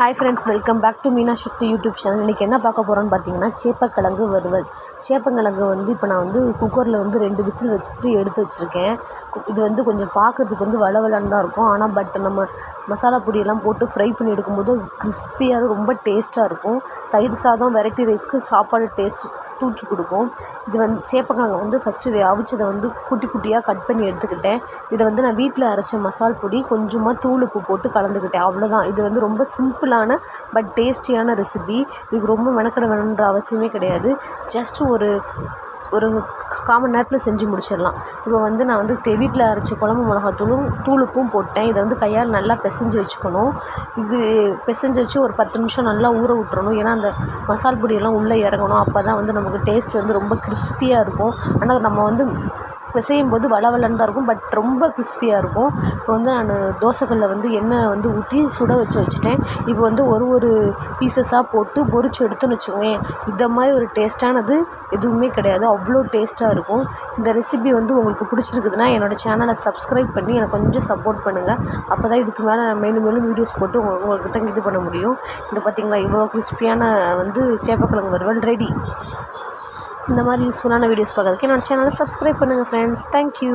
Hi friends welcome back to Meena Sakthi YouTube channel இன்றைக்கி என்ன பார்க்க போகிறோன்னு பார்த்தீங்கன்னா சேப்பக்கிழங்கு வறுவல். சேப்பங்கிழங்கு வந்து இப்போ நான் வந்து குக்கரில் வந்து ரெண்டு விசில் வச்சுட்டு எடுத்து வச்சுருக்கேன். இது வந்து கொஞ்சம் பார்க்குறதுக்கு வந்து வளவலன்னு தான் இருக்கும். ஆனால் பட் நம்ம மசாலா பொடியெல்லாம் போட்டு ஃப்ரை பண்ணி எடுக்கும்போது கிறிஸ்பியாக ரொம்ப டேஸ்ட்டாக இருக்கும். தயிர் சாதம் வெரைட்டி ரைஸ்க்கு சாப்பாடு டேஸ்ட் தூக்கி கொடுக்கும். இது வந்து சேப்பக்கிழங்கு வந்து ஃபஸ்ட்டு அவிச்சதை வந்து குட்டி குட்டியாக கட் பண்ணி எடுத்துக்கிட்டேன். இதை வந்து நான் வீட்டில் அரைச்ச மசால் பொடி கொஞ்சமாக தூள் உப்பு போட்டு கலந்துக்கிட்டேன். அவ்வளோதான் இது வந்து ரொம்ப சிம்பிள் சிம்பிளான பட் டேஸ்டியான ரெசிபி இதுக்கு ரொம்ப மெனக்கட வேணுன்ற அவசியமே கிடையாது. ஜஸ்ட் ஒரு ஒரு காமன் நேரத்தில் செஞ்சு முடிச்சிடலாம். இப்போ வந்து நான் வந்து வீட்டில் அரைச்ச குழம்பு மிளகாத்தூளும் தூளுப்பும் போட்டேன். இதை வந்து கையால் நல்லா பிசைஞ்சு வச்சுக்கணும். இது பிசைஞ்சு வச்சு ஒரு பத்து நிமிஷம் நல்லா ஊற விட்டுறணும். ஏன்னா அந்த மசால் பொடியெல்லாம் உள்ளே இறங்கணும். அப்போ தான் வந்து நமக்கு டேஸ்ட் வந்து ரொம்ப கிறிஸ்பியாக இருக்கும். ஆனால் நம்ம வந்து பிசையும் போது வளவளன்னு தான் இருக்கும். பட் ரொம்ப கிறிஸ்பியாக இருக்கும். இப்போ வந்து நான் தோசைக்கல்லில் வந்து எண்ணெய் வந்து ஊற்றி சுட வச்சு வச்சுட்டேன். இப்போ வந்து ஒரு ஒரு பீசஸாக போட்டு பொறிச்சு எடுத்துன்னு வச்சுக்கோங்க இந்த மாதிரி ஒரு டேஸ்ட்டானது எதுவுமே கிடையாது. அவ்வளோ டேஸ்ட்டாக இருக்கும். இந்த ரெசிபி வந்து உங்களுக்கு பிடிச்சிருக்குதுன்னா என்னோடய சேனலை சப்ஸ்கிரைப் பண்ணி எனக்கு கொஞ்சம் சப்போர்ட் பண்ணுங்கள் அப்போ தான் இதுக்கு மேலே நான் மேலும் மேலும் வீடியோஸ் போட்டு உங்கள் உங்கள்கிட்ட இது பண்ண முடியும். இந்த பார்த்தீங்களா இவ்வளோ கிறிஸ்பியான வந்து சேப்பக்கிழங்கு வறுவல் ரெடி இந்த மாதிரி யூஸ்ஃபுல்லான வீடியோஸ் பார்க்குறதுக்கு என்னோடய சேனலை சப்ஸ்கிரைப் பண்ணுங்கள் ஃப்ரெண்ட்ஸ் தேங்க்யூ